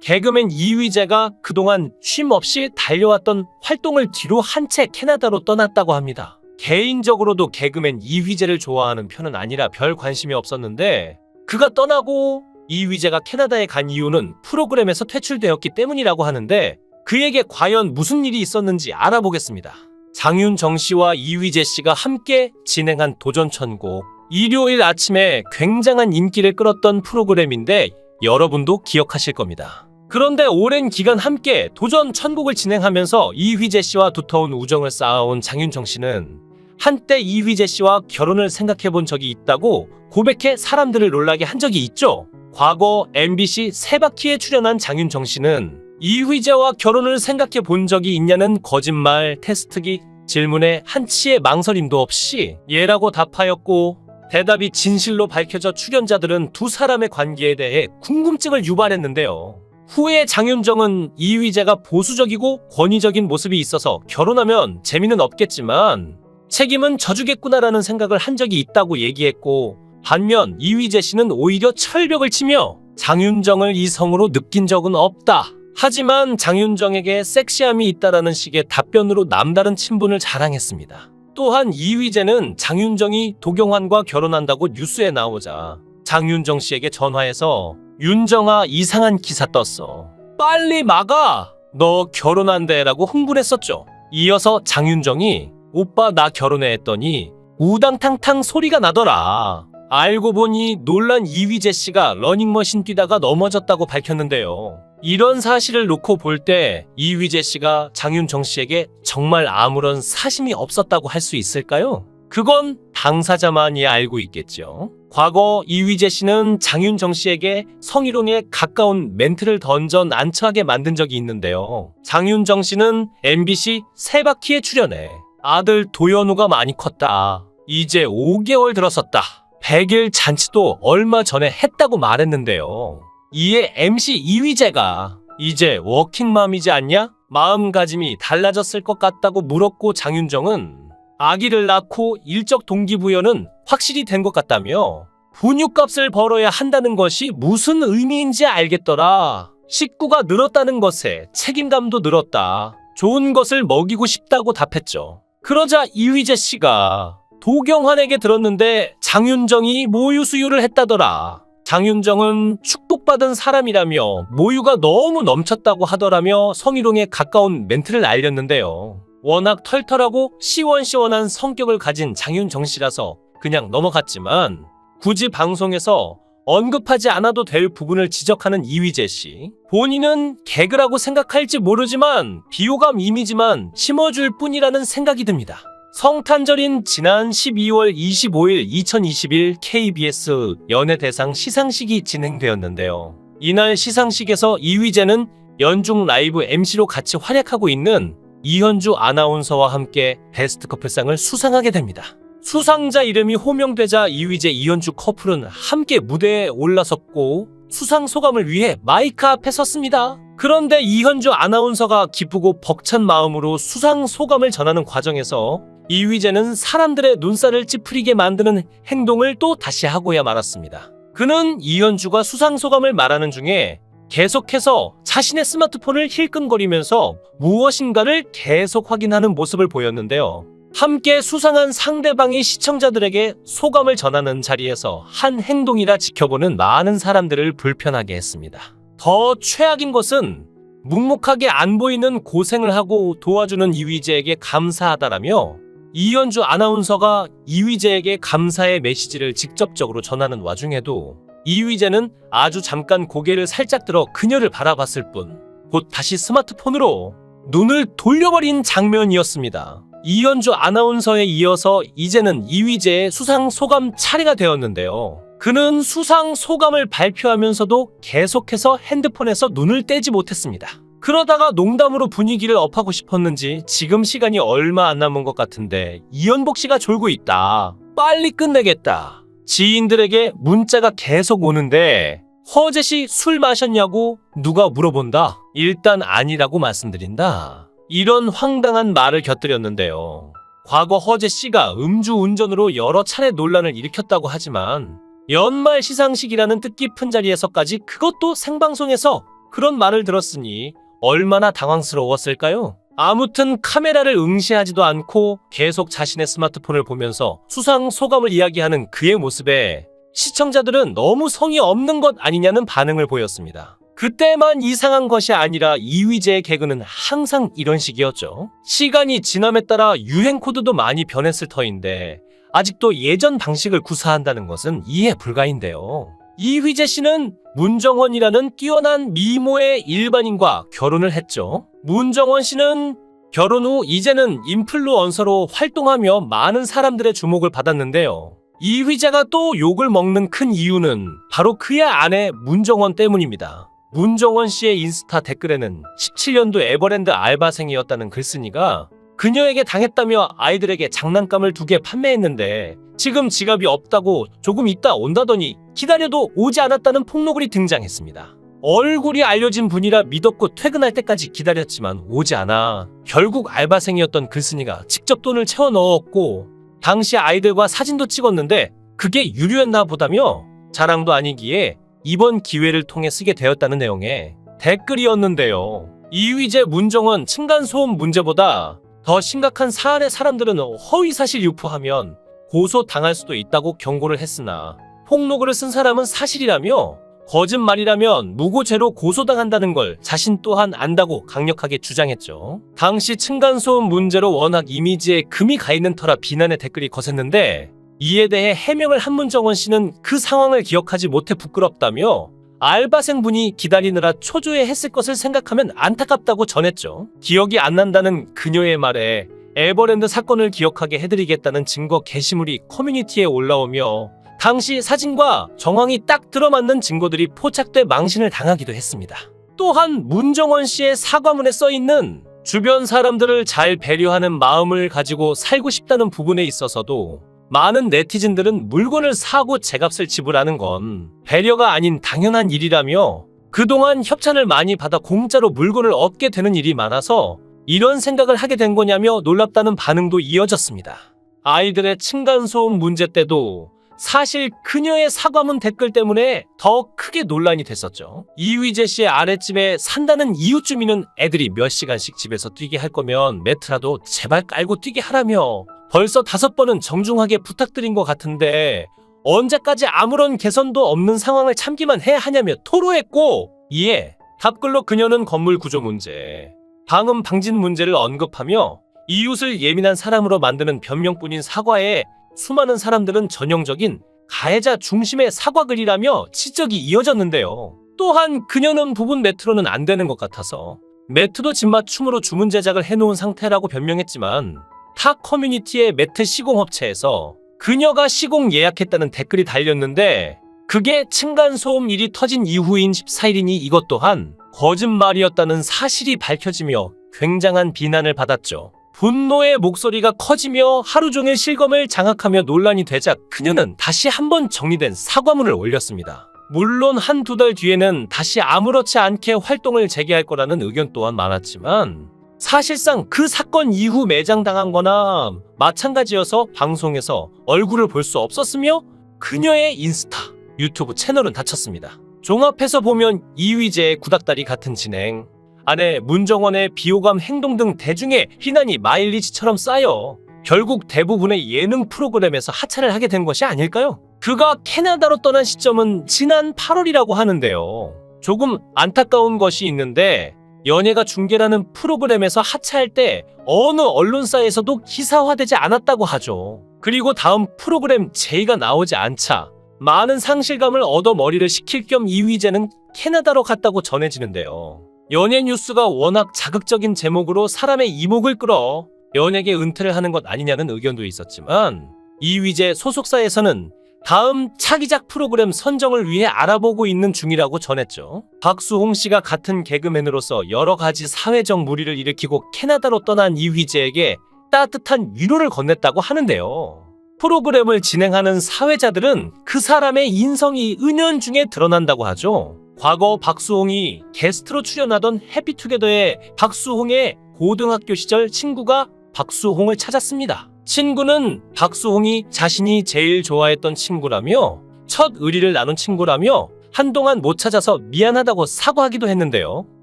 개그맨 이휘재가 그동안 쉼 없이 달려왔던 활동을 뒤로 한 채 캐나다로 떠났다고 합니다. 개인적으로도 개그맨 이휘재를 좋아하는 편은 아니라 별 관심이 없었는데 그가 떠나고 이휘재가 캐나다에 간 이유는 프로그램에서 퇴출되었기 때문이라고 하는데 그에게 과연 무슨 일이 있었는지 알아보겠습니다. 장윤정 씨와 이휘재 씨가 함께 진행한 도전천국. 일요일 아침에 굉장한 인기를 끌었던 프로그램인데 여러분도 기억하실 겁니다. 그런데 오랜 기간 함께 도전 천국을 진행하면서 이휘재 씨와 두터운 우정을 쌓아온 장윤정 씨는 한때 이휘재 씨와 결혼을 생각해 본 적이 있다고 고백해 사람들을 놀라게 한 적이 있죠. 과거 MBC 세바퀴에 출연한 장윤정 씨는 이휘재와 결혼을 생각해 본 적이 있냐는 거짓말 테스트기 질문에 한치의 망설임도 없이 예라고 답하였고 대답이 진실로 밝혀져 출연자들은 두 사람의 관계에 대해 궁금증을 유발했는데요. 후에 장윤정은 이휘재가 보수적이고 권위적인 모습이 있어서 결혼하면 재미는 없겠지만 책임은 져주겠구나라는 생각을 한 적이 있다고 얘기했고 반면 이휘재 씨는 오히려 철벽을 치며 장윤정을 이성으로 느낀 적은 없다. 하지만 장윤정에게 섹시함이 있다라는 식의 답변으로 남다른 친분을 자랑했습니다. 또한 이휘재는 장윤정이 도경환과 결혼한다고 뉴스에 나오자 장윤정 씨에게 전화해서 윤정아 이상한 기사 떴어. 빨리 막아! 너 결혼한대 라고 흥분했었죠. 이어서 장윤정이 오빠 나 결혼해 했더니 우당탕탕 소리가 나더라. 알고 보니 놀란 이휘재 씨가 러닝머신 뛰다가 넘어졌다고 밝혔는데요. 이런 사실을 놓고 볼 때 이휘재 씨가 장윤정 씨에게 정말 아무런 사심이 없었다고 할 수 있을까요? 그건 당사자만이 알고 있겠죠. 과거 이휘재 씨는 장윤정 씨에게 성희롱에 가까운 멘트를 던져 난처하게 만든 적이 있는데요. 장윤정 씨는 MBC 세바퀴에 출연해 아들 도현우가 많이 컸다. 이제 5개월 들었었다. 100일 잔치도 얼마 전에 했다고 말했는데요. 이에 MC 이휘재가 이제 워킹맘이지 않냐? 마음가짐이 달라졌을 것 같다고 물었고 장윤정은 아기를 낳고 일적 동기부여는 확실히 된 것 같다며 분유값을 벌어야 한다는 것이 무슨 의미인지 알겠더라. 식구가 늘었다는 것에 책임감도 늘었다. 좋은 것을 먹이고 싶다고 답했죠. 그러자 이휘재 씨가 도경환에게 들었는데 장윤정이 모유 수유를 했다더라. 장윤정은 축복받은 사람이라며 모유가 너무 넘쳤다고 하더라며 성희롱에 가까운 멘트를 알렸는데요. 워낙 털털하고 시원시원한 성격을 가진 장윤정 씨라서 그냥 넘어갔지만 굳이 방송에서 언급하지 않아도 될 부분을 지적하는 이휘재 씨. 본인은 개그라고 생각할지 모르지만 비호감 이미지만 심어줄 뿐이라는 생각이 듭니다. 성탄절인 지난 12월 25일 2021 KBS 연예대상 시상식이 진행되었는데요. 이날 시상식에서 이휘재는 연중 라이브 MC로 같이 활약하고 있는 이현주 아나운서와 함께 베스트 커플상을 수상하게 됩니다. 수상자 이름이 호명되자 이휘재 이현주 커플은 함께 무대에 올라섰고 수상 소감을 위해 마이크 앞에 섰습니다. 그런데 이현주 아나운서가 기쁘고 벅찬 마음으로 수상 소감을 전하는 과정에서 이휘재는 사람들의 눈살을 찌푸리게 만드는 행동을 또 다시 하고야 말았습니다. 그는 이현주가 수상 소감을 말하는 중에 계속해서 자신의 스마트폰을 힐끔거리면서 무엇인가를 계속 확인하는 모습을 보였는데요. 함께 수상한 상대방이 시청자들에게 소감을 전하는 자리에서 한 행동이라 지켜보는 많은 사람들을 불편하게 했습니다. 더 최악인 것은 묵묵하게 안 보이는 고생을 하고 도와주는 이휘재에게 감사하다라며 이현주 아나운서가 이휘재에게 감사의 메시지를 직접적으로 전하는 와중에도 이휘재는 아주 잠깐 고개를 살짝 들어 그녀를 바라봤을 뿐 곧 다시 스마트폰으로 눈을 돌려버린 장면이었습니다. 이현주 아나운서에 이어서 이제는 이휘재의 수상 소감 차례가 되었는데요. 그는 수상 소감을 발표하면서도 계속해서 핸드폰에서 눈을 떼지 못했습니다. 그러다가 농담으로 분위기를 업하고 싶었는지 지금 시간이 얼마 안 남은 것 같은데 이현복 씨가 졸고 있다. 빨리 끝내겠다. 지인들에게 문자가 계속 오는데 허재 씨 술 마셨냐고 누가 물어본다. 일단 아니라고 말씀드린다. 이런 황당한 말을 곁들였는데요. 과거 허재 씨가 음주 운전으로 여러 차례 논란을 일으켰다고 하지만 연말 시상식이라는 뜻깊은 자리에서까지 그것도 생방송에서 그런 말을 들었으니 얼마나 당황스러웠을까요? 아무튼 카메라를 응시하지도 않고 계속 자신의 스마트폰을 보면서 수상 소감을 이야기하는 그의 모습에 시청자들은 너무 성의 없는 것 아니냐는 반응을 보였습니다. 그때만 이상한 것이 아니라 이휘재의 개그는 항상 이런 식이었죠. 시간이 지남에 따라 유행 코드도 많이 변했을 터인데 아직도 예전 방식을 구사한다는 것은 이해 불가인데요. 이휘재 씨는 문정원이라는 뛰어난 미모의 일반인과 결혼을 했죠. 문정원 씨는 결혼 후 이제는 인플루언서로 활동하며 많은 사람들의 주목을 받았는데요. 이휘재가 또 욕을 먹는 큰 이유는 바로 그의 아내 문정원 때문입니다. 문정원 씨의 인스타 댓글에는 17년도 에버랜드 알바생이었다는 글쓴이가 그녀에게 당했다며 아이들에게 장난감을 두 개 판매했는데 지금 지갑이 없다고 조금 있다 온다더니 기다려도 오지 않았다는 폭로글이 등장했습니다. 얼굴이 알려진 분이라 믿었고 퇴근할 때까지 기다렸지만 오지 않아 결국 알바생이었던 글쓴이가 직접 돈을 채워 넣었고 당시 아이들과 사진도 찍었는데 그게 유료였나 보다며 자랑도 아니기에 이번 기회를 통해 쓰게 되었다는 내용의 댓글이었는데요. 이휘재 문정원 층간소음 문제보다 더 심각한 사안의 사람들은 허위사실 유포하면 고소당할 수도 있다고 경고를 했으나 폭로글을 쓴 사람은 사실이라며 거짓말이라면 무고죄로 고소당한다는 걸 자신 또한 안다고 강력하게 주장했죠. 당시 층간소음 문제로 워낙 이미지에 금이 가 있는 터라 비난의 댓글이 거셌는데 이에 대해 해명을 한 문 정원 씨는 그 상황을 기억하지 못해 부끄럽다며 알바생분이 기다리느라 초조해 했을 것을 생각하면 안타깝다고 전했죠. 기억이 안 난다는 그녀의 말에 에버랜드 사건을 기억하게 해드리겠다는 증거 게시물이 커뮤니티에 올라오며 당시 사진과 정황이 딱 들어맞는 증거들이 포착돼 망신을 당하기도 했습니다. 또한 문정원 씨의 사과문에 써 있는 주변 사람들을 잘 배려하는 마음을 가지고 살고 싶다는 부분에 있어서도 많은 네티즌들은 물건을 사고 제값을 지불하는 건 배려가 아닌 당연한 일이라며 그동안 협찬을 많이 받아 공짜로 물건을 얻게 되는 일이 많아서 이런 생각을 하게 된 거냐며 놀랍다는 반응도 이어졌습니다. 아이들의 층간소음 문제 때도 사실 그녀의 사과문 댓글 때문에 더 크게 논란이 됐었죠. 이휘재 씨의 아랫집에 산다는 이웃 주민은 애들이 몇 시간씩 집에서 뛰게 할 거면 매트라도 제발 깔고 뛰게 하라며 벌써 다섯 번은 정중하게 부탁드린 것 같은데 언제까지 아무런 개선도 없는 상황을 참기만 해야 하냐며 토로했고 이에 답글로 그녀는 건물 구조 문제, 방음 방진 문제를 언급하며 이웃을 예민한 사람으로 만드는 변명뿐인 사과에 수많은 사람들은 전형적인 가해자 중심의 사과글이라며 지적이 이어졌는데요. 또한 그녀는 부분 매트로는 안 되는 것 같아서 매트도 집맞춤으로 주문 제작을 해놓은 상태라고 변명했지만 타 커뮤니티의 매트 시공업체에서 그녀가 시공 예약했다는 댓글이 달렸는데 그게 층간소음 일이 터진 이후인 14일이니 이것 또한 거짓말이었다는 사실이 밝혀지며 굉장한 비난을 받았죠. 분노의 목소리가 커지며 하루 종일 실검을 장악하며 논란이 되자 그녀는 다시 한번 정리된 사과문을 올렸습니다. 물론 한두 달 뒤에는 다시 아무렇지 않게 활동을 재개할 거라는 의견 또한 많았지만 사실상 그 사건 이후 매장당한 거나 마찬가지여서 방송에서 얼굴을 볼 수 없었으며 그녀의 인스타, 유튜브 채널은 닫혔습니다. 종합해서 보면 이휘재의 구닥다리 같은 진행, 아내 문정원의 비호감 행동 등 대중의 희난이 마일리지처럼 쌓여 결국 대부분의 예능 프로그램에서 하차를 하게 된 것이 아닐까요? 그가 캐나다로 떠난 시점은 지난 8월이라고 하는데요. 조금 안타까운 것이 있는데 연예가 중계라는 프로그램에서 하차할 때 어느 언론사에서도 기사화되지 않았다고 하죠. 그리고 다음 프로그램 제의가 나오지 않자 많은 상실감을 얻어 머리를 식힐 겸 이휘재는 캐나다로 갔다고 전해지는데요. 연예 뉴스가 워낙 자극적인 제목으로 사람의 이목을 끌어 연예계 은퇴를 하는 것 아니냐는 의견도 있었지만 이휘재 소속사에서는 다음 차기작 프로그램 선정을 위해 알아보고 있는 중이라고 전했죠. 박수홍 씨가 같은 개그맨으로서 여러 가지 사회적 무리를 일으키고 캐나다로 떠난 이휘재에게 따뜻한 위로를 건넸다고 하는데요. 프로그램을 진행하는 사회자들은 그 사람의 인성이 은연중에 드러난다고 하죠. 과거 박수홍이 게스트로 출연하던 해피투게더의 박수홍의 고등학교 시절 친구가 박수홍을 찾았습니다. 친구는 박수홍이 자신이 제일 좋아했던 친구라며 첫 의리를 나눈 친구라며 한동안 못 찾아서 미안하다고 사과하기도 했는데요.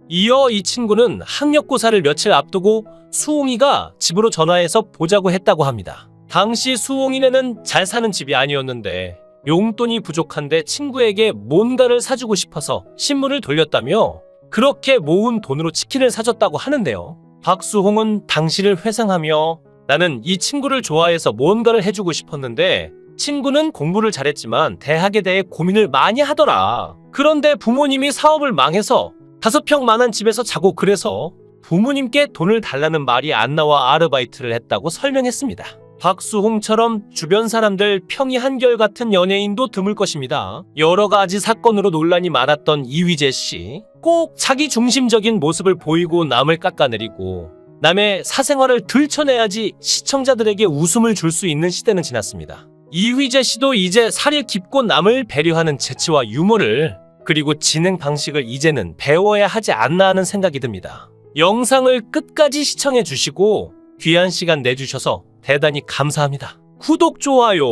이어 이 친구는 학력고사를 며칠 앞두고 수홍이가 집으로 전화해서 보자고 했다고 합니다. 당시 수홍이네는 잘 사는 집이 아니었는데 용돈이 부족한데 친구에게 뭔가를 사주고 싶어서 신문을 돌렸다며 그렇게 모은 돈으로 치킨을 사줬다고 하는데요. 박수홍은 당시를 회상하며 나는 이 친구를 좋아해서 뭔가를 해주고 싶었는데 친구는 공부를 잘했지만 대학에 대해 고민을 많이 하더라. 그런데 부모님이 사업을 망해서 다섯 평만한 집에서 자고 그래서 부모님께 돈을 달라는 말이 안 나와 아르바이트를 했다고 설명했습니다. 박수홍처럼 주변 사람들 평이 한결같은 연예인도 드물 것입니다. 여러 가지 사건으로 논란이 많았던 이휘재 씨. 꼭 자기 중심적인 모습을 보이고 남을 깎아내리고 남의 사생활을 들춰내야지 시청자들에게 웃음을 줄 수 있는 시대는 지났습니다. 이휘재 씨도 이제 살이 깊고 남을 배려하는 재치와 유머를 그리고 진행 방식을 이제는 배워야 하지 않나 하는 생각이 듭니다. 영상을 끝까지 시청해 주시고 귀한 시간 내주셔서 대단히 감사합니다. 구독, 좋아요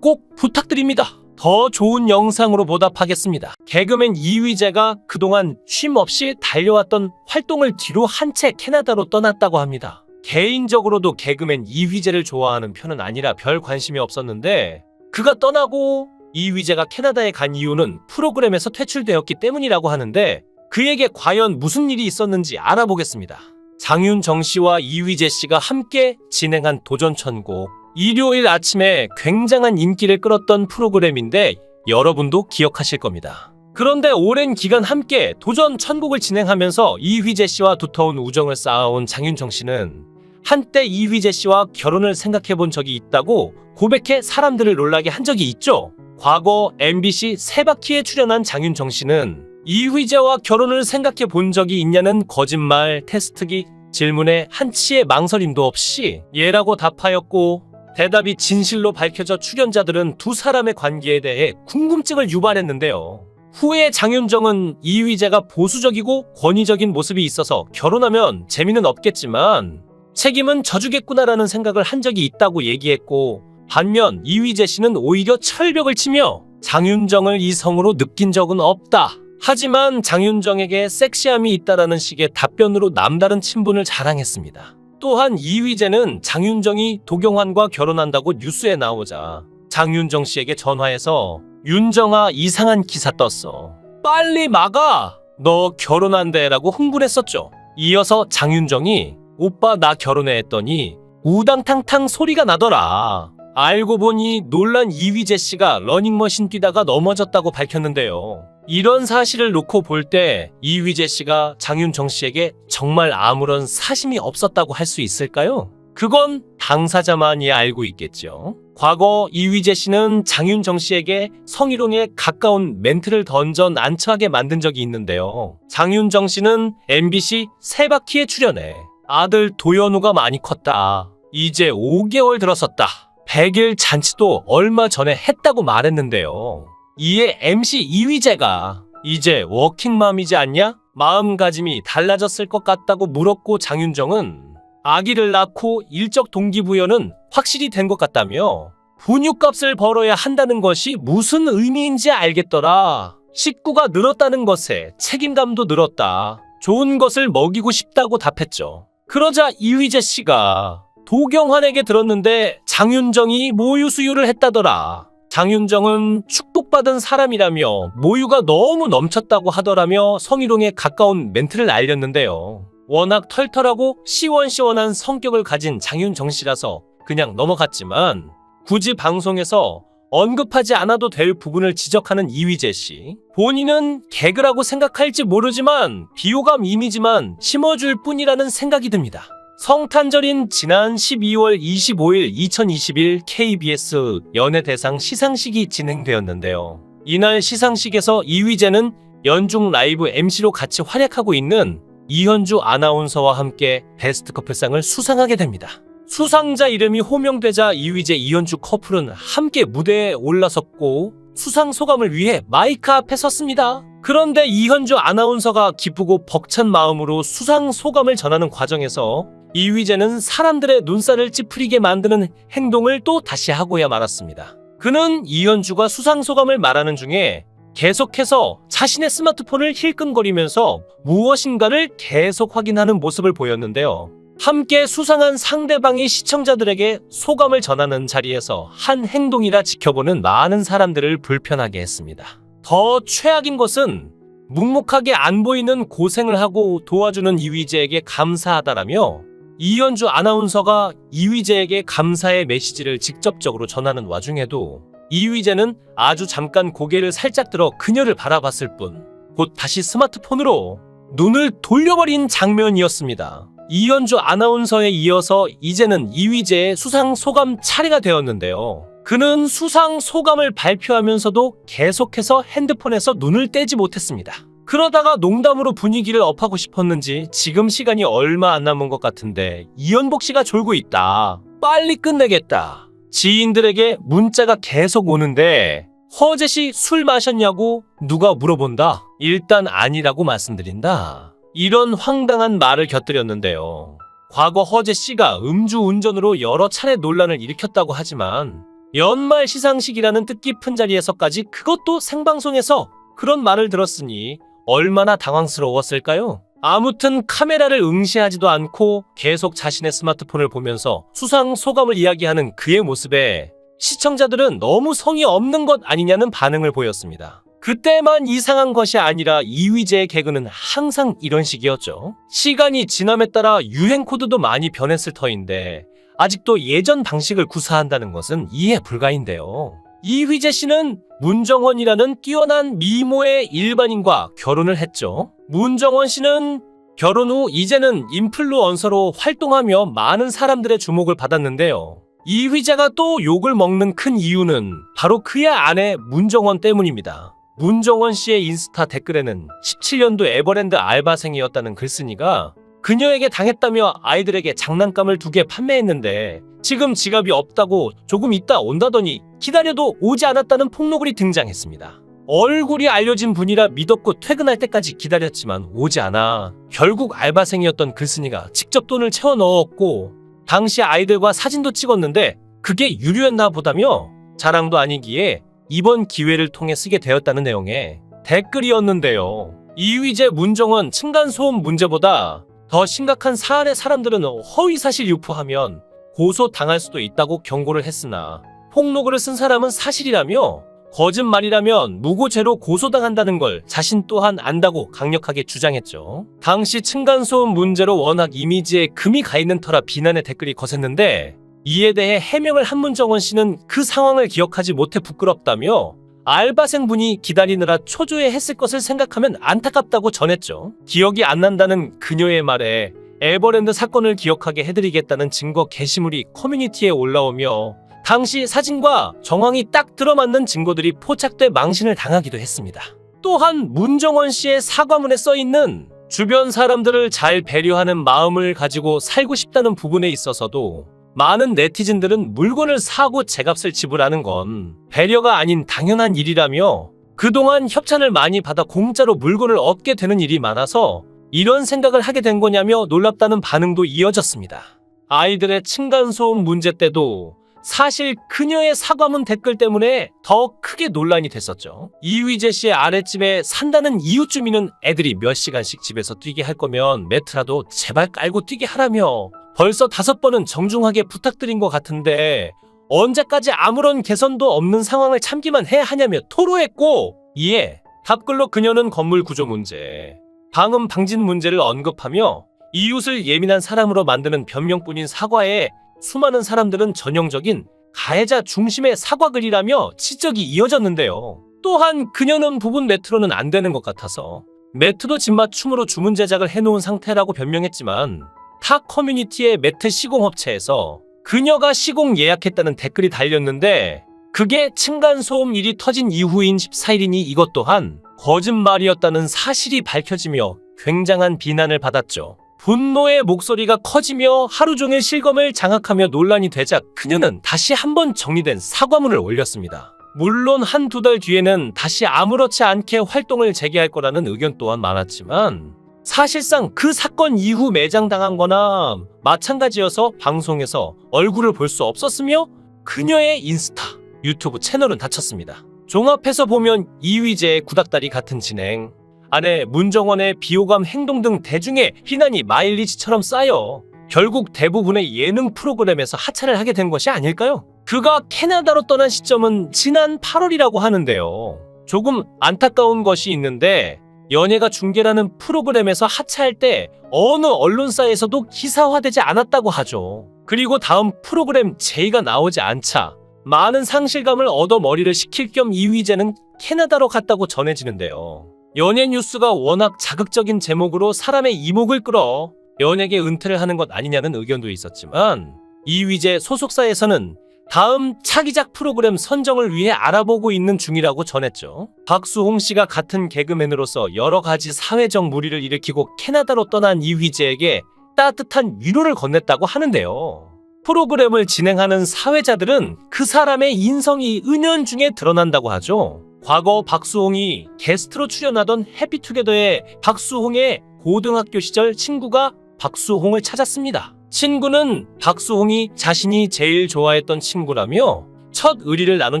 꼭 부탁드립니다. 더 좋은 영상으로 보답하겠습니다. 개그맨 이휘재가 그동안 쉼 없이 달려왔던 활동을 뒤로 한 채 캐나다로 떠났다고 합니다. 개인적으로도 개그맨 이휘재를 좋아하는 편은 아니라 별 관심이 없었는데 그가 떠나고 이휘재가 캐나다에 간 이유는 프로그램에서 퇴출되었기 때문이라고 하는데 그에게 과연 무슨 일이 있었는지 알아보겠습니다. 장윤정 씨와 이휘재 씨가 함께 진행한 도전천국. 일요일 아침에 굉장한 인기를 끌었던 프로그램인데 여러분도 기억하실 겁니다. 그런데 오랜 기간 함께 도전 천국을 진행하면서 이휘재 씨와 두터운 우정을 쌓아온 장윤정 씨는 한때 이휘재 씨와 결혼을 생각해 본 적이 있다고 고백해 사람들을 놀라게 한 적이 있죠. 과거 MBC 세바퀴에 출연한 장윤정 씨는 이휘재와 결혼을 생각해 본 적이 있냐는 거짓말 테스트기 질문에 한치의 망설임도 없이 예라고 답하였고 대답이 진실로 밝혀져 출연자들은 두 사람의 관계에 대해 궁금증을 유발했는데요. 후에 장윤정은 이휘재가 보수적이고 권위적인 모습이 있어서 결혼하면 재미는 없겠지만 책임은 져주겠구나라는 생각을 한 적이 있다고 얘기했고 반면 이휘재 씨는 오히려 철벽을 치며 장윤정을 이성으로 느낀 적은 없다. 하지만 장윤정에게 섹시함이 있다라는 식의 답변으로 남다른 친분을 자랑했습니다. 또한 이휘재는 장윤정이 도경환과 결혼한다고 뉴스에 나오자 장윤정 씨에게 전화해서 윤정아 이상한 기사 떴어. 빨리 막아! 너 결혼한대 라고 흥분했었죠. 이어서 장윤정이 오빠 나 결혼해 했더니 우당탕탕 소리가 나더라. 알고 보니 놀란 이휘재 씨가 러닝머신 뛰다가 넘어졌다고 밝혔는데요. 이런 사실을 놓고 볼 때 이휘재 씨가 장윤정 씨에게 정말 아무런 사심이 없었다고 할 수 있을까요? 그건 당사자만이 알고 있겠죠. 과거 이휘재 씨는 장윤정 씨에게 성희롱에 가까운 멘트를 던져 난처하게 만든 적이 있는데요. 장윤정 씨는 MBC 세바퀴에 출연해 아들 도연우가 많이 컸다. 이제 5개월 들었었다. 100일 잔치도 얼마 전에 했다고 말했는데요. 이에 MC 이휘재가 이제 워킹맘이지 않냐? 마음가짐이 달라졌을 것 같다고 물었고 장윤정은 아기를 낳고 일적 동기부여는 확실히 된 것 같다며 분유값을 벌어야 한다는 것이 무슨 의미인지 알겠더라. 식구가 늘었다는 것에 책임감도 늘었다. 좋은 것을 먹이고 싶다고 답했죠. 그러자 이휘재 씨가 도경환에게 들었는데 장윤정이 모유 수유를 했다더라. 장윤정은 축복받은 사람이라며 모유가 너무 넘쳤다고 하더라며 성희롱에 가까운 멘트를 알렸는데요. 워낙 털털하고 시원시원한 성격을 가진 장윤정 씨라서 그냥 넘어갔지만 굳이 방송에서 언급하지 않아도 될 부분을 지적하는 이휘재 씨. 본인은 개그라고 생각할지 모르지만 비호감 이미지만 심어줄 뿐이라는 생각이 듭니다. 성탄절인 지난 12월 25일 2021 KBS 연예대상 시상식이 진행되었는데요. 이날 시상식에서 이휘재는 연중 라이브 MC로 같이 활약하고 있는 이현주 아나운서와 함께 베스트 커플상을 수상하게 됩니다. 수상자 이름이 호명되자 이휘재 이현주 커플은 함께 무대에 올라섰고 수상 소감을 위해 마이크 앞에 섰습니다. 그런데 이현주 아나운서가 기쁘고 벅찬 마음으로 수상 소감을 전하는 과정에서 이휘재는 사람들의 눈살을 찌푸리게 만드는 행동을 또 다시 하고야 말았습니다. 그는 이현주가 수상 소감을 말하는 중에 계속해서 자신의 스마트폰을 힐끔거리면서 무엇인가를 계속 확인하는 모습을 보였는데요. 함께 수상한 상대방이 시청자들에게 소감을 전하는 자리에서 한 행동이라 지켜보는 많은 사람들을 불편하게 했습니다. 더 최악인 것은 묵묵하게 안 보이는 고생을 하고 도와주는 이휘재에게 감사하다라며 이현주 아나운서가 이휘재에게 감사의 메시지를 직접적으로 전하는 와중에도 이휘재는 아주 잠깐 고개를 살짝 들어 그녀를 바라봤을 뿐 곧 다시 스마트폰으로 눈을 돌려버린 장면이었습니다. 이현주 아나운서에 이어서 이제는 이휘재의 수상 소감 차례가 되었는데요. 그는 수상 소감을 발표하면서도 계속해서 핸드폰에서 눈을 떼지 못했습니다. 그러다가 농담으로 분위기를 업하고 싶었는지 지금 시간이 얼마 안 남은 것 같은데 이현복 씨가 졸고 있다. 빨리 끝내겠다. 지인들에게 문자가 계속 오는데 허재 씨 술 마셨냐고 누가 물어본다. 일단 아니라고 말씀드린다. 이런 황당한 말을 곁들였는데요. 과거 허재 씨가 음주 운전으로 여러 차례 논란을 일으켰다고 하지만 연말 시상식이라는 뜻깊은 자리에서까지 그것도 생방송에서 그런 말을 들었으니 얼마나 당황스러웠을까요? 아무튼 카메라를 응시하지도 않고 계속 자신의 스마트폰을 보면서 수상 소감을 이야기하는 그의 모습에 시청자들은 너무 성의 없는 것 아니냐는 반응을 보였습니다. 그때만 이상한 것이 아니라 이휘재의 개그는 항상 이런 식이었죠. 시간이 지남에 따라 유행 코드도 많이 변했을 터인데 아직도 예전 방식을 구사한다는 것은 이해 불가인데요. 이휘재 씨는 문정원이라는 뛰어난 미모의 일반인과 결혼을 했죠. 문정원 씨는 결혼 후 이제는 인플루언서로 활동하며 많은 사람들의 주목을 받았는데요. 이휘재가 또 욕을 먹는 큰 이유는 바로 그의 아내 문정원 때문입니다. 문정원 씨의 인스타 댓글에는 17년도 에버랜드 알바생이었다는 글쓴이가 그녀에게 당했다며 아이들에게 장난감을 두 개 판매했는데 지금 지갑이 없다고 조금 있다 온다더니 기다려도 오지 않았다는 폭로글이 등장했습니다. 얼굴이 알려진 분이라 믿었고 퇴근할 때까지 기다렸지만 오지 않아 결국 알바생이었던 글쓴이가 직접 돈을 채워 넣었고 당시 아이들과 사진도 찍었는데 그게 유료였나 보다며 자랑도 아니기에 이번 기회를 통해 쓰게 되었다는 내용의 댓글이었는데요. 이휘재 문정원 층간소음 문제보다 더 심각한 사안의 사람들은 허위사실 유포하면 고소당할 수도 있다고 경고를 했으나 폭로글을 쓴 사람은 사실이라며 거짓말이라면 무고죄로 고소당한다는 걸 자신 또한 안다고 강력하게 주장했죠. 당시 층간소음 문제로 워낙 이미지에 금이 가 있는 터라 비난의 댓글이 거셌는데 이에 대해 해명을 한 문정원 씨는 그 상황을 기억하지 못해 부끄럽다며 알바생분이 기다리느라 초조해 했을 것을 생각하면 안타깝다고 전했죠. 기억이 안 난다는 그녀의 말에 에버랜드 사건을 기억하게 해드리겠다는 증거 게시물이 커뮤니티에 올라오며 당시 사진과 정황이 딱 들어맞는 증거들이 포착돼 망신을 당하기도 했습니다. 또한 문정원 씨의 사과문에 써 있는 주변 사람들을 잘 배려하는 마음을 가지고 살고 싶다는 부분에 있어서도 많은 네티즌들은 물건을 사고 제값을 지불하는 건 배려가 아닌 당연한 일이라며 그동안 협찬을 많이 받아 공짜로 물건을 얻게 되는 일이 많아서 이런 생각을 하게 된 거냐며 놀랍다는 반응도 이어졌습니다. 아이들의 층간소음 문제 때도 사실 그녀의 사과문 댓글 때문에 더 크게 논란이 됐었죠. 이휘재 씨의 아랫집에 산다는 이웃 주민은 애들이 몇 시간씩 집에서 뛰게 할 거면 매트라도 제발 깔고 뛰게 하라며 벌써 다섯 번은 정중하게 부탁드린 것 같은데 언제까지 아무런 개선도 없는 상황을 참기만 해야 하냐며 토로했고 이에 답글로 그녀는 건물 구조 문제, 방음 방진 문제를 언급하며 이웃을 예민한 사람으로 만드는 변명뿐인 사과에 수많은 사람들은 전형적인 가해자 중심의 사과글이라며 지적이 이어졌는데요. 또한 그녀는 부분 매트로는 안 되는 것 같아서 매트도 집맞춤으로 주문 제작을 해놓은 상태라고 변명했지만 타 커뮤니티의 매트 시공업체에서 그녀가 시공 예약했다는 댓글이 달렸는데 그게 층간소음 일이 터진 이후인 14일이니 이것 또한 거짓말이었다는 사실이 밝혀지며 굉장한 비난을 받았죠. 분노의 목소리가 커지며 하루 종일 실검을 장악하며 논란이 되자 그녀는 다시 한번 정리된 사과문을 올렸습니다. 물론 한 두 달 뒤에는 다시 아무렇지 않게 활동을 재개할 거라는 의견 또한 많았지만 사실상 그 사건 이후 매장당한 거나 마찬가지여서 방송에서 얼굴을 볼 수 없었으며 그녀의 인스타, 유튜브 채널은 닫혔습니다. 종합해서 보면 이휘재의 구닥다리 같은 진행, 아내 문정원의 비호감 행동 등 대중의 희난이 마일리지처럼 쌓여 결국 대부분의 예능 프로그램에서 하차를 하게 된 것이 아닐까요? 그가 캐나다로 떠난 시점은 지난 8월이라고 하는데요. 조금 안타까운 것이 있는데 연예가 중계라는 프로그램에서 하차할 때 어느 언론사에서도 기사화되지 않았다고 하죠. 그리고 다음 프로그램 제의가 나오지 않자 많은 상실감을 얻어 머리를 식힐 겸 이휘재는 캐나다로 갔다고 전해지는데요. 연예 뉴스가 워낙 자극적인 제목으로 사람의 이목을 끌어 연예계 은퇴를 하는 것 아니냐는 의견도 있었지만 이휘재 소속사에서는 다음 차기작 프로그램 선정을 위해 알아보고 있는 중이라고 전했죠. 박수홍 씨가 같은 개그맨으로서 여러 가지 사회적 무리를 일으키고 캐나다로 떠난 이휘재에게 따뜻한 위로를 건넸다고 하는데요. 프로그램을 진행하는 사회자들은 그 사람의 인성이 은연중에 드러난다고 하죠. 과거 박수홍이 게스트로 출연하던 해피투게더의 박수홍의 고등학교 시절 친구가 박수홍을 찾았습니다. 친구는 박수홍이 자신이 제일 좋아했던 친구라며 첫 의리를 나눈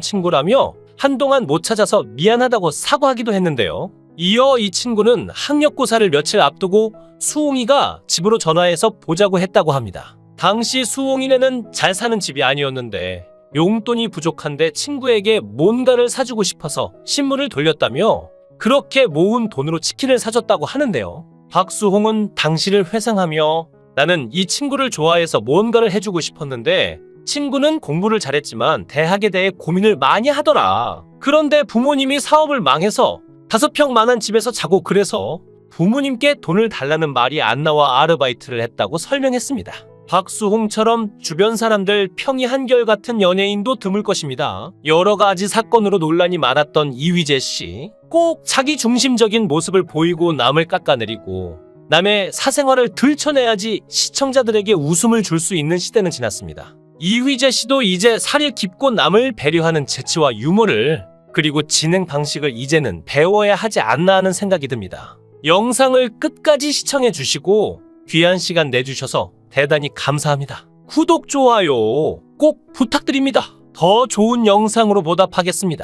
친구라며 한동안 못 찾아서 미안하다고 사과하기도 했는데요. 이어 이 친구는 학력고사를 며칠 앞두고 수홍이가 집으로 전화해서 보자고 했다고 합니다. 당시 수홍이네는 잘 사는 집이 아니었는데 용돈이 부족한데 친구에게 뭔가를 사주고 싶어서 신문을 돌렸다며 그렇게 모은 돈으로 치킨을 사줬다고 하는데요. 박수홍은 당시를 회상하며 나는 이 친구를 좋아해서 뭔가를 해주고 싶었는데 친구는 공부를 잘했지만 대학에 대해 고민을 많이 하더라. 그런데 부모님이 사업을 망해서 다섯 평만한 집에서 자고 그래서 부모님께 돈을 달라는 말이 안 나와 아르바이트를 했다고 설명했습니다. 박수홍처럼 주변 사람들 평이 한결같은 연예인도 드물 것입니다. 여러 가지 사건으로 논란이 많았던 이휘재 씨. 꼭 자기 중심적인 모습을 보이고 남을 깎아내리고 남의 사생활을 들춰내야지 시청자들에게 웃음을 줄 수 있는 시대는 지났습니다. 이휘재 씨도 이제 살이 깊고 남을 배려하는 재치와 유머를 그리고 진행 방식을 이제는 배워야 하지 않나 하는 생각이 듭니다. 영상을 끝까지 시청해 주시고 귀한 시간 내주셔서 대단히 감사합니다. 구독, 좋아요 꼭 부탁드립니다. 더 좋은 영상으로 보답하겠습니다.